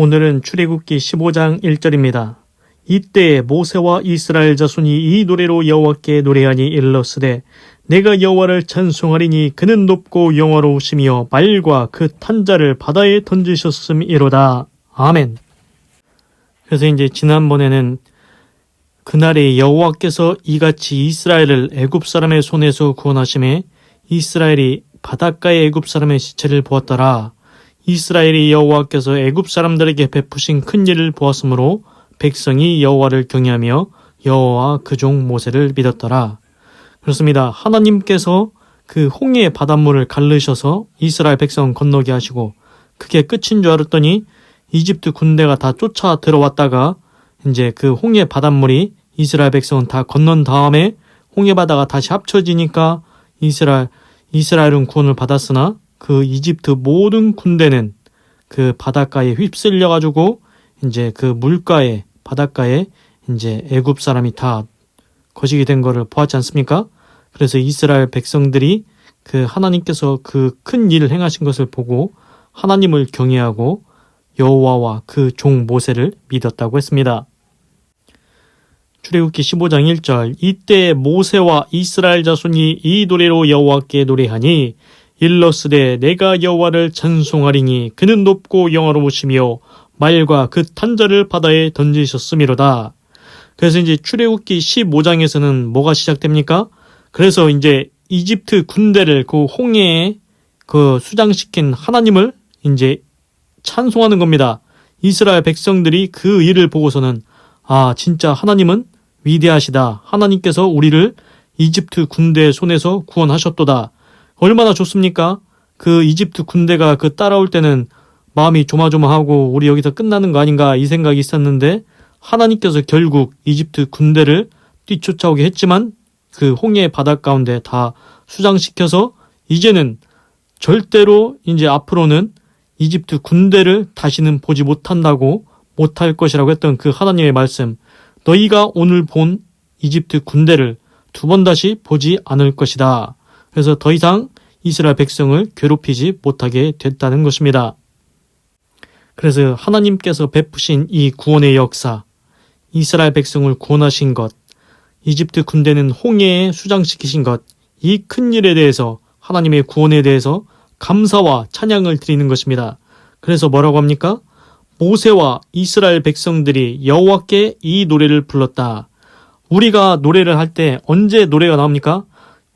오늘은 출애굽기 15장 1절입니다. 이때 모세와 이스라엘 자손이 이 노래로 여호와께 노래하니 일렀으되 내가 여호와를 찬송하리니 그는 높고 영화로우시며 말과 그 탄자를 바다에 던지셨음이로다. 아멘. 그래서 이제 지난번에는 그날에 여호와께서 이같이 이스라엘을 애굽 사람의 손에서 구원하심에 이스라엘이 바닷가의 애굽 사람의 시체를 보았더라. 이스라엘이 여호와께서 애굽 사람들에게 베푸신 큰 일을 보았으므로 백성이 여호와를 경외하며 여호와 그 종 모세를 믿었더라. 그렇습니다. 하나님께서 그 홍해의 바닷물을 갈르셔서 이스라엘 백성 건너게 하시고 그게 끝인 줄 알았더니 이집트 군대가 다 쫓아 들어왔다가 이제 그 홍해 바닷물이 이스라엘 백성은 다 건넌 다음에 홍해 바다가 다시 합쳐지니까 이스라엘 이스라엘은 구원을 받았으나 그 이집트 모든 군대는 그 바닷가에 휩쓸려 가지고 이제 그 물가에 바닷가에 이제 애굽 사람이 다 거시게 된 거를 보았지 않습니까? 그래서 이스라엘 백성들이 그 하나님께서 그 큰 일을 행하신 것을 보고 하나님을 경외하고 여호와와 그 종 모세를 믿었다고 했습니다. 출애굽기 15장 1절 이때 모세와 이스라엘 자손이 이 노래로 여호와께 노래하니 일러스되 내가 여호와를 찬송하리니 그는 높고 영화로우시며 말과 그 탄자를 바다에 던지셨음이로다. 그래서 이제 출애굽기 15장에서는 뭐가 시작됩니까? 그래서 이제 이집트 군대를 그 홍해에 그 수장시킨 하나님을 이제 찬송하는 겁니다. 이스라엘 백성들이 그 일을 보고서는 아, 진짜 하나님은 위대하시다. 하나님께서 우리를 이집트 군대의 손에서 구원하셨도다. 얼마나 좋습니까? 그 이집트 군대가 그 따라올 때는 마음이 조마조마하고 우리 여기서 끝나는 거 아닌가 이 생각이 있었는데 하나님께서 결국 이집트 군대를 뛰쫓아오게 했지만 그 홍해 바다 가운데 다 수장시켜서 이제는 절대로 이제 앞으로는 이집트 군대를 다시는 보지 못한다고 못할 것이라고 했던 그 하나님의 말씀 너희가 오늘 본 이집트 군대를 두 번 다시 보지 않을 것이다. 그래서 더 이상 이스라엘 백성을 괴롭히지 못하게 됐다는 것입니다. 그래서 하나님께서 베푸신 이 구원의 역사, 이스라엘 백성을 구원하신 것, 이집트 군대는 홍해에 수장시키신 것, 이 큰 일에 대해서 하나님의 구원에 대해서 감사와 찬양을 드리는 것입니다. 그래서 뭐라고 합니까? 모세와 이스라엘 백성들이 여호와께 이 노래를 불렀다. 우리가 노래를 할 때 언제 노래가 나옵니까?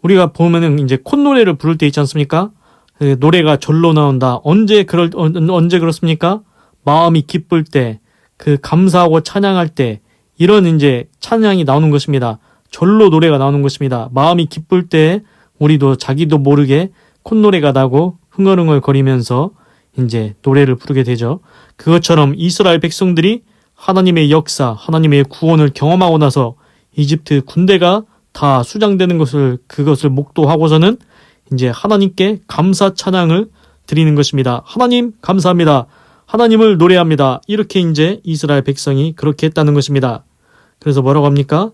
우리가 보면은 이제 콧노래를 부를 때 있지 않습니까? 그 노래가 절로 나온다. 언제 그럴 어, 언제 그렇습니까? 마음이 기쁠 때, 그 감사하고 찬양할 때 이런 이제 찬양이 나오는 것입니다. 절로 노래가 나오는 것입니다. 마음이 기쁠 때 우리도 자기도 모르게 콧노래가 나고 흥얼흥얼 거리면서 이제 노래를 부르게 되죠. 그것처럼 이스라엘 백성들이 하나님의 역사, 하나님의 구원을 경험하고 나서 이집트 군대가 다 수장되는 것을 그것을 목도하고서는 이제 하나님께 감사 찬양을 드리는 것입니다. 하나님 감사합니다. 하나님을 노래합니다. 이렇게 이제 이스라엘 백성이 그렇게 했다는 것입니다. 그래서 뭐라고 합니까?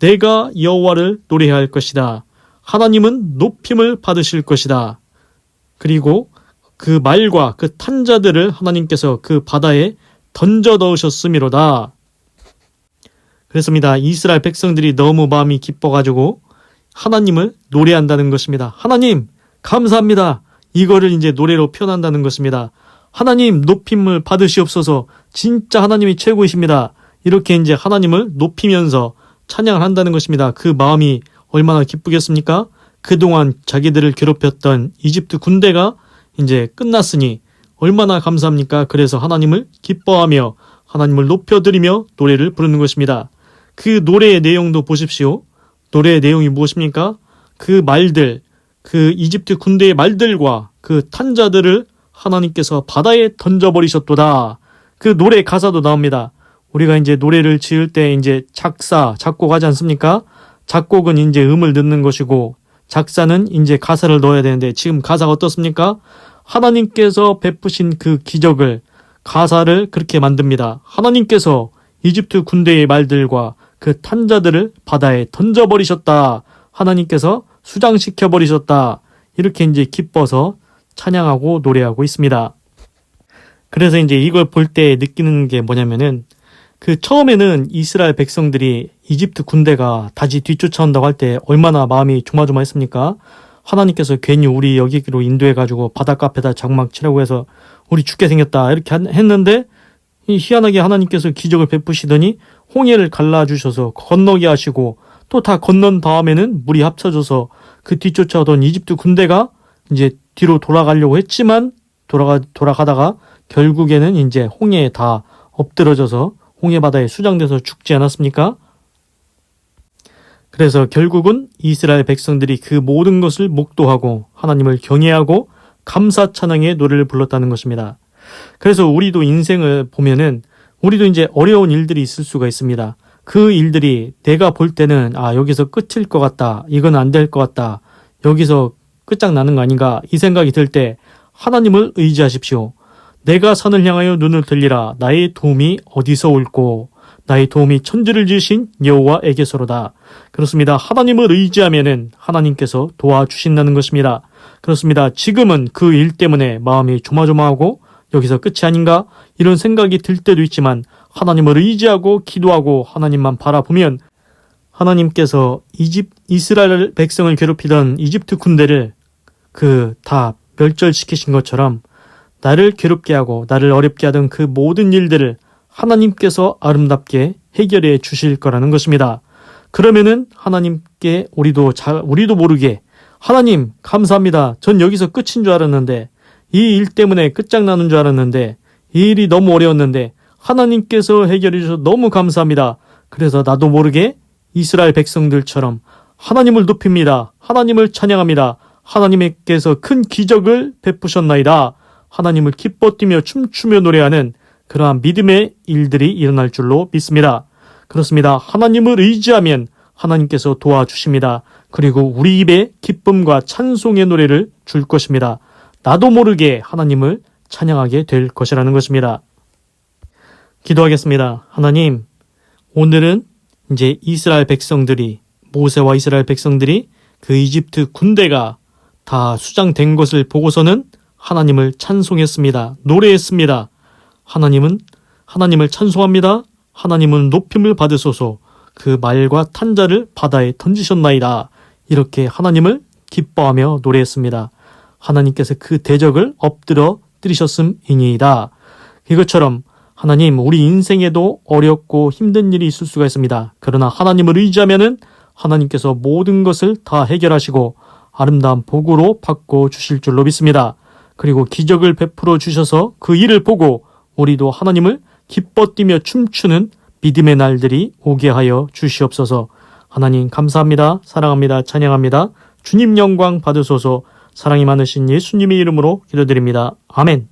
내가 여호와를 노래할 것이다. 하나님은 높임을 받으실 것이다. 그리고 그 말과 그 탄자들을 하나님께서 그 바다에 던져 넣으셨음이로다. 그랬습니다. 이스라엘 백성들이 너무 마음이 기뻐가지고 하나님을 노래한다는 것입니다. 하나님, 감사합니다. 이거를 이제 노래로 표현한다는 것입니다. 하나님, 높임을 받으시옵소서. 진짜 하나님이 최고이십니다. 이렇게 이제 하나님을 높이면서 찬양을 한다는 것입니다. 그 마음이 얼마나 기쁘겠습니까? 그동안 자기들을 괴롭혔던 이집트 군대가 이제 끝났으니 얼마나 감사합니까? 그래서 하나님을 기뻐하며 하나님을 높여드리며 노래를 부르는 것입니다. 그 노래의 내용도 보십시오. 노래의 내용이 무엇입니까? 그 말들, 그 이집트 군대의 말들과 그 탄자들을 하나님께서 바다에 던져버리셨도다. 그 노래 가사도 나옵니다. 우리가 이제 노래를 지을 때 이제 작사, 작곡하지 않습니까? 작곡은 이제 음을 넣는 것이고 작사는 이제 가사를 넣어야 되는데 지금 가사가 어떻습니까? 하나님께서 베푸신 그 기적을 가사를 그렇게 만듭니다. 하나님께서 이집트 군대의 말들과 그 탄자들을 바다에 던져버리셨다. 하나님께서 수장시켜 버리셨다. 이렇게 이제 기뻐서 찬양하고 노래하고 있습니다. 그래서 이제 이걸 볼 때 느끼는 게 뭐냐면은 그 처음에는 이스라엘 백성들이 이집트 군대가 다시 뒤쫓아온다고 할 때 얼마나 마음이 조마조마했습니까? 하나님께서 괜히 우리 여기로 인도해가지고 바닷가 앞에다 장막 치라고 해서 우리 죽게 생겼다 이렇게 한- 했는데 이 희한하게 하나님께서 기적을 베푸시더니 홍해를 갈라주셔서 건너게 하시고 또 다 건넌 다음에는 물이 합쳐져서 그 뒤쫓아오던 이집트 군대가 이제 뒤로 돌아가려고 했지만 돌아가 돌아가다가 결국에는 이제 홍해에 다 엎드러져서 홍해 바다에 수장돼서 죽지 않았습니까? 그래서 결국은 이스라엘 백성들이 그 모든 것을 목도하고 하나님을 경외하고 감사 찬양의 노래를 불렀다는 것입니다. 그래서 우리도 인생을 보면은 우리도 이제 어려운 일들이 있을 수가 있습니다. 그 일들이 내가 볼 때는 아 여기서 끝일 것 같다. 이건 안 될 것 같다. 여기서 끝장나는 거 아닌가 이 생각이 들 때 하나님을 의지하십시오. 내가 산을 향하여 눈을 들리라 나의 도움이 어디서 올고 나의 도움이 천지를 지으신 여호와에게서로다. 그렇습니다. 하나님을 의지하면은 하나님께서 도와주신다는 것입니다. 그렇습니다. 지금은 그 일 때문에 마음이 조마조마하고 여기서 끝이 아닌가 이런 생각이 들 때도 있지만 하나님을 의지하고 기도하고 하나님만 바라보면 하나님께서 이집 이스라엘 백성을 괴롭히던 이집트 군대를 그 다 멸절시키신 것처럼 나를 괴롭게 하고 나를 어렵게 하던 그 모든 일들을 하나님께서 아름답게 해결해 주실 거라는 것입니다. 그러면은 하나님께 우리도 자, 우리도 모르게 하나님 감사합니다. 전 여기서 끝인 줄 알았는데 이 일 때문에 끝장나는 줄 알았는데 이 일이 너무 어려웠는데 하나님께서 해결해 주셔서 너무 감사합니다. 그래서 나도 모르게 이스라엘 백성들처럼 하나님을 높입니다. 하나님을 찬양합니다. 하나님께서 큰 기적을 베푸셨나이다. 하나님을 기뻐 뛰며 춤추며 노래하는 그러한 믿음의 일들이 일어날 줄로 믿습니다. 그렇습니다. 하나님을 의지하면 하나님께서 도와주십니다. 그리고 우리 입에 기쁨과 찬송의 노래를 줄 것입니다. 나도 모르게 하나님을 찬양하게 될 것이라는 것입니다. 기도하겠습니다. 하나님, 오늘은 이제 이스라엘 백성들이, 모세와 이스라엘 백성들이 그 이집트 군대가 다 수장된 것을 보고서는 하나님을 찬송했습니다. 노래했습니다. 하나님은 하나님을 찬송합니다. 하나님은 높임을 받으소서 그 말과 탄자를 바다에 던지셨나이다. 이렇게 하나님을 기뻐하며 노래했습니다. 하나님께서 그 대적을 엎드려 뜨리셨음이니이다. 이것처럼 하나님 우리 인생에도 어렵고 힘든 일이 있을 수가 있습니다. 그러나 하나님을 의지하면은 하나님께서 모든 것을 다 해결하시고 아름다운 복으로 바꿔 주실 줄로 믿습니다. 그리고 기적을 베풀어 주셔서 그 일을 보고 우리도 하나님을 기뻐 뛰며 춤추는 믿음의 날들이 오게 하여 주시옵소서. 하나님 감사합니다. 사랑합니다. 찬양합니다. 주님 영광 받으소서. 사랑이 많으신 예수님의 이름으로 기도드립니다. 아멘.